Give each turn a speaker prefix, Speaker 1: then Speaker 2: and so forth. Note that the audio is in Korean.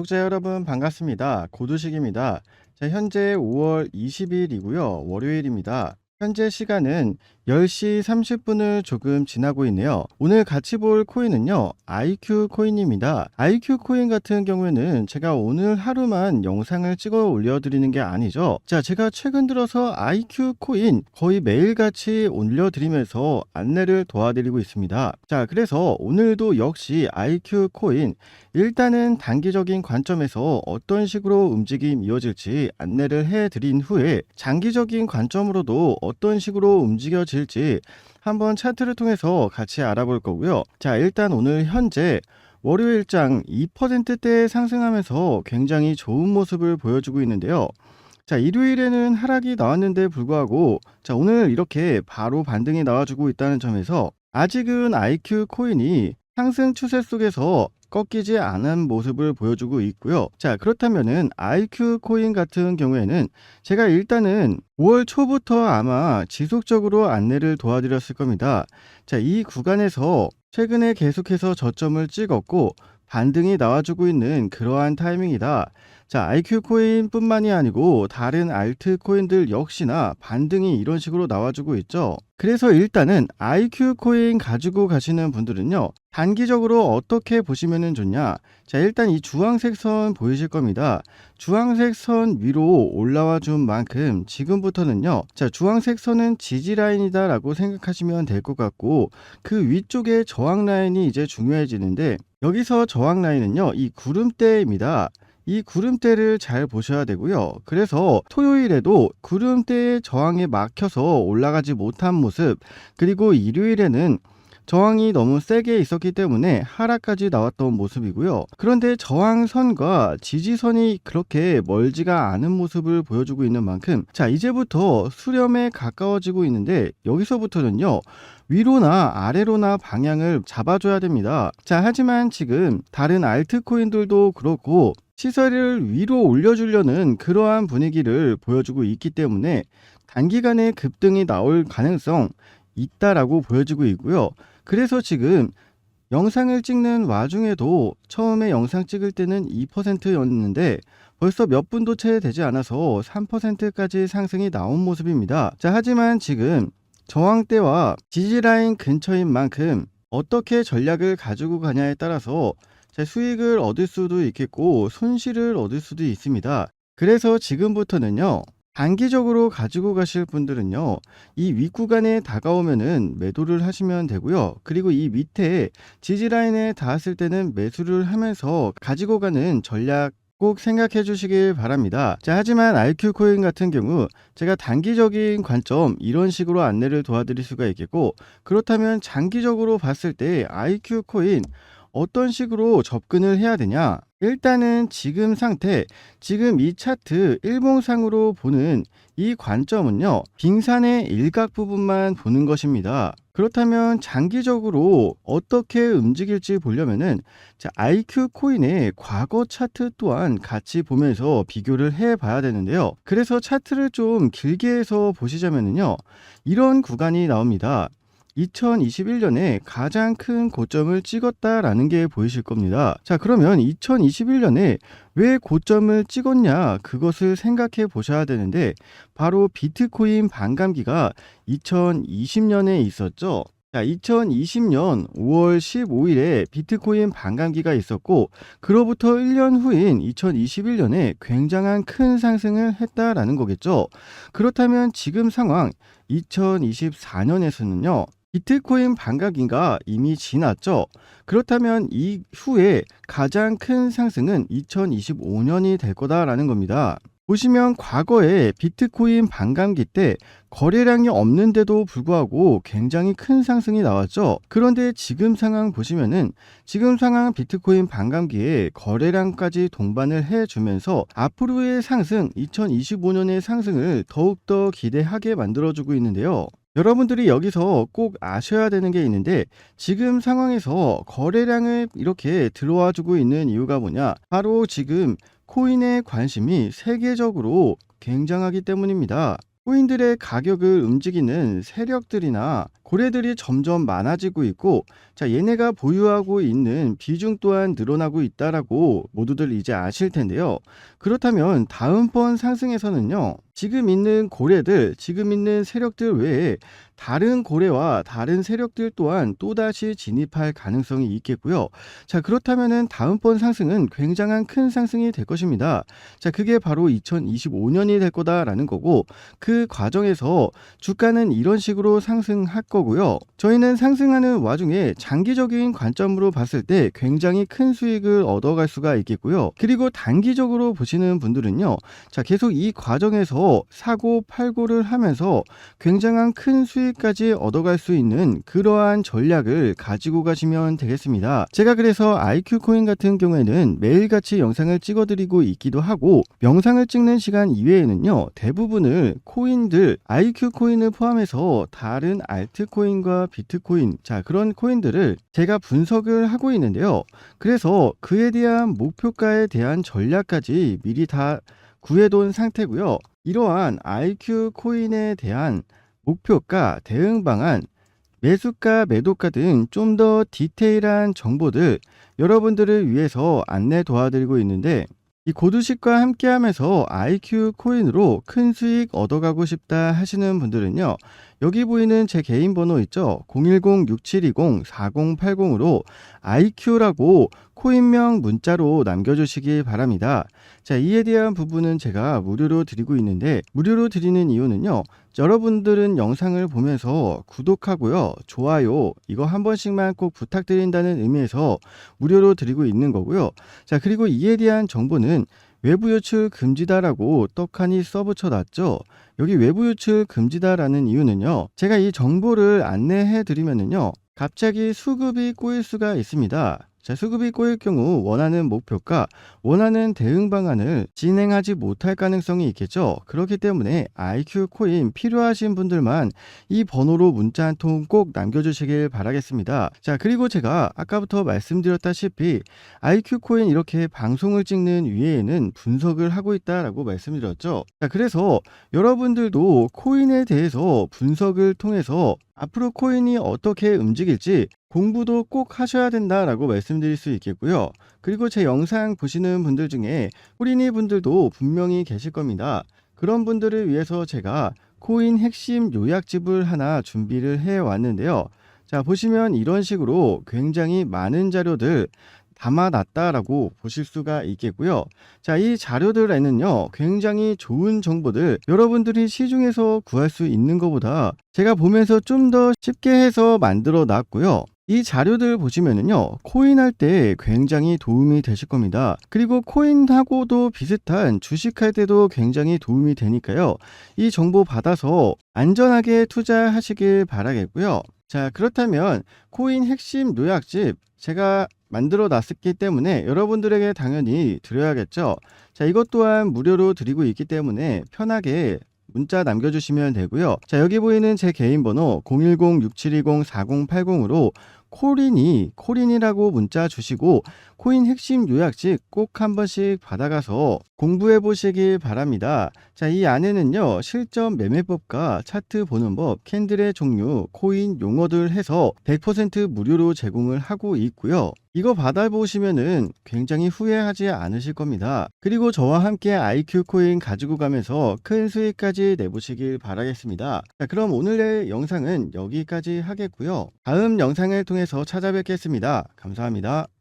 Speaker 1: 독자 여러분 반갑습니다. 고두식입니다. 자, 현재 5월 20일이고요. 월요일입니다. 현재 시간은 10시 30분을 조금 지나고 있네요. 오늘 같이 볼 코인은요, IQ 코인입니다. IQ 코인 같은 경우에는 제가 오늘 하루만 영상을 찍어 올려드리는 게 아니죠. 자, 제가 최근 들어서 IQ 코인 거의 매일같이 올려드리면서 안내를 도와드리고 있습니다. 자, 그래서 오늘도 역시 IQ 코인 일단은 단기적인 관점에서 어떤 식으로 움직임 이어질지 안내를 해드린 후에 장기적인 관점으로도 어떤 식으로 움직여질 지 한번 차트를 통해서 같이 알아볼 거고요. 자, 일단 오늘 현재 월요일장 2%대 상승하면서 굉장히 좋은 모습을 보여주고 있는데요. 자, 일요일에는 하락이 나왔는데 불구하고 자, 오늘 이렇게 바로 반등이 나와주고 있다는 점에서 아직은 IQ 코인이 상승 추세 속에서 꺾이지 않은 모습을 보여주고 있고요. 자, 그렇다면은 IQ 코인 같은 경우에는 제가 일단은 5월 초부터 아마 지속적으로 안내를 도와드렸을 겁니다. 자, 이 구간에서 최근에 계속해서 저점을 찍었고 반등이 나와주고 있는 그러한 타이밍이다. 자, IQ 코인뿐만이 아니고 다른 알트 코인들 역시나 반등이 이런 식으로 나와주고 있죠. 그래서 일단은 IQ 코인 가지고 가시는 분들은요. 단기적으로 어떻게 보시면 좋냐? 자, 일단 이 주황색 선 보이실 겁니다. 주황색 선 위로 올라와 준 만큼 지금부터는요. 자, 주황색 선은 지지 라인이다라고 생각하시면 될 것 같고 그 위쪽에 저항 라인이 이제 중요해지는데 여기서 저항 라인은요. 이 구름대입니다. 이 구름대를 잘 보셔야 되고요. 그래서 토요일에도 구름대의 저항에 막혀서 올라가지 못한 모습, 그리고 일요일에는 저항이 너무 세게 있었기 때문에 하락까지 나왔던 모습이고요. 그런데 저항선과 지지선이 그렇게 멀지가 않은 모습을 보여주고 있는 만큼 자 이제부터 수렴에 가까워지고 있는데 여기서부터는요. 위로나 아래로나 방향을 잡아줘야 됩니다. 자 하지만 지금 다른 알트코인들도 그렇고 시세를 위로 올려주려는 그러한 분위기를 보여주고 있기 때문에 단기간에 급등이 나올 가능성 있다라고 보여지고 있고요. 그래서 지금 영상을 찍는 와중에도 처음에 영상 찍을 때는 2%였는데 벌써 몇 분도 채 되지 않아서 3%까지 상승이 나온 모습입니다. 자, 하지만 지금 저항대와 지지라인 근처인 만큼 어떻게 전략을 가지고 가냐에 따라서 제 수익을 얻을 수도 있겠고 손실을 얻을 수도 있습니다. 그래서 지금부터는요. 단기적으로 가지고 가실 분들은요, 이 윗구간에 다가오면은 매도를 하시면 되고요. 그리고 이 밑에 지지라인에 닿았을 때는 매수를 하면서 가지고 가는 전략 꼭 생각해 주시길 바랍니다. 자, 하지만 IQ 코인 같은 경우 제가 단기적인 관점 이런 식으로 안내를 도와드릴 수가 있겠고, 그렇다면 장기적으로 봤을 때 IQ 코인 어떤 식으로 접근을 해야 되냐? 일단은 지금 상태, 지금 이 차트 일봉상으로 보는 이 관점은요, 빙산의 일각 부분만 보는 것입니다. 그렇다면 장기적으로 어떻게 움직일지 보려면은 자, IQ 코인의 과거 차트 또한 같이 보면서 비교를 해 봐야 되는데요. 그래서 차트를 좀 길게 해서 보시자면은요, 이런 구간이 나옵니다. 2021년에 가장 큰 고점을 찍었다라는 게 보이실 겁니다. 자, 그러면 2021년에 왜 고점을 찍었냐? 그것을 생각해 보셔야 되는데, 바로 비트코인 반감기가 2020년에 있었죠. 자, 2020년 5월 15일에 비트코인 반감기가 있었고, 그로부터 1년 후인 2021년에 굉장한 큰 상승을 했다라는 거겠죠. 그렇다면 지금 상황 2024년에서는요, 비트코인 반감기가 이미 지났죠. 그렇다면 이 후에 가장 큰 상승은 2025년이 될 거다라는 겁니다. 보시면 과거에 비트코인 반감기 때 거래량이 없는데도 불구하고 굉장히 큰 상승이 나왔죠. 그런데 지금 상황 보시면은 지금 상황 비트코인 반감기에 거래량까지 동반을 해주면서 앞으로의 상승, 2025년의 상승을 더욱더 기대하게 만들어주고 있는데요. 여러분들이 여기서 꼭 아셔야 되는 게 있는데 지금 상황에서 거래량을 이렇게 들어와 주고 있는 이유가 뭐냐? 바로 지금 코인의 관심이 세계적으로 굉장하기 때문입니다. 코인들의 가격을 움직이는 세력들이나 고래들이 점점 많아지고 있고 자 얘네가 보유하고 있는 비중 또한 늘어나고 있다라고 모두들 이제 아실 텐데요. 그렇다면 다음번 상승에서는요. 지금 있는 고래들, 지금 있는 세력들 외에 다른 고래와 다른 세력들 또한 또다시 진입할 가능성이 있겠고요. 자, 그렇다면은 다음번 상승은 굉장한 큰 상승이 될 것입니다. 자, 그게 바로 2025년이 될 거다라는 거고 그 과정에서 주가는 이런 식으로 상승할 거고요. 저희는 상승하는 와중에 장기적인 관점으로 봤을 때 굉장히 큰 수익을 얻어갈 수가 있겠고요. 그리고 단기적으로 보시는 분들은요. 자, 계속 이 과정에서 사고 팔고를 하면서 굉장한 큰 수익까지 얻어갈 수 있는 그러한 전략을 가지고 가시면 되겠습니다. 제가 그래서 IQ 코인 같은 경우에는 매일같이 영상을 찍어드리고 있기도 하고 영상을 찍는 시간 이외에는요 대부분을 코인들 IQ 코인을 포함해서 다른 알트코인과 비트코인 자 그런 코인들을 제가 분석을 하고 있는데요. 그래서 그에 대한 목표가에 대한 전략까지 미리 다 구해둔 상태고요. 이러한 IQ 코인에 대한 목표가, 대응 방안, 매수가, 매도가 등 좀 더 디테일한 정보들 여러분들을 위해서 안내 도와드리고 있는데 이 고두식과 함께 하면서 IQ 코인으로 큰 수익 얻어가고 싶다 하시는 분들은요. 여기 보이는 제 개인 번호 있죠? 010-6720-4080으로 IQ라고 코인명 문자로 남겨주시기 바랍니다. 자, 이에 대한 부분은 제가 무료로 드리고 있는데, 무료로 드리는 이유는요, 여러분들은 영상을 보면서 구독하고요, 좋아요, 이거 한 번씩만 꼭 부탁드린다는 의미에서 무료로 드리고 있는 거고요. 자, 그리고 이에 대한 정보는 외부 유출 금지다라고 떡하니 써붙여 놨죠. 여기 외부 유출 금지다라는 이유는요. 제가 이 정보를 안내해 드리면은요. 갑자기 수급이 꼬일 수가 있습니다. 자, 수급이 꼬일 경우 원하는 목표가, 원하는 대응 방안을 진행하지 못할 가능성이 있겠죠. 그렇기 때문에 IQ 코인 필요하신 분들만 이 번호로 문자 한 통 꼭 남겨주시길 바라겠습니다. 자, 그리고 제가 아까부터 말씀드렸다시피 IQ 코인 이렇게 방송을 찍는 위에는 분석을 하고 있다라고 말씀드렸죠. 자, 그래서 여러분들도 코인에 대해서 분석을 통해서 앞으로 코인이 어떻게 움직일지 공부도 꼭 하셔야 된다라고 말씀드릴 수 있겠고요. 그리고 제 영상 보시는 분들 중에 뿌리니 분들도 분명히 계실 겁니다. 그런 분들을 위해서 제가 코인 핵심 요약집을 하나 준비를 해 왔는데요. 자, 보시면 이런 식으로 굉장히 많은 자료들 담아놨다라고 보실 수가 있겠고요. 자, 이 자료들에는요, 굉장히 좋은 정보들 여러분들이 시중에서 구할 수 있는 것보다 제가 보면서 좀 더 쉽게 해서 만들어 놨고요. 이 자료들 보시면은요, 코인 할 때 굉장히 도움이 되실 겁니다. 그리고 코인하고도 비슷한 주식할 때도 굉장히 도움이 되니까요. 이 정보 받아서 안전하게 투자하시길 바라겠고요. 자, 그렇다면 코인 핵심 요약집 제가 만들어 놨기 때문에 여러분들에게 당연히 드려야겠죠. 자, 이것 또한 무료로 드리고 있기 때문에 편하게 문자 남겨주시면 되고요. 자, 여기 보이는 제 개인 번호 010-6720-4080으로 코린이 코린이라고 문자 주시고 코인 핵심 요약집 꼭한 번씩 받아가서 공부해 보시길 바랍니다. 자, 이 안에는요, 실전 매매법과 차트 보는 법, 캔들의 종류, 코인 용어들 해서 100% 무료로 제공을 하고 있고요. 이거 받아보시면은 굉장히 후회하지 않으실 겁니다. 그리고 저와 함께 IQ 코인 가지고 가면서 큰 수익까지 내보시길 바라겠습니다. 자, 그럼 오늘의 영상은 여기까지 하겠고요. 다음 영상을 통해서 찾아뵙겠습니다. 감사합니다.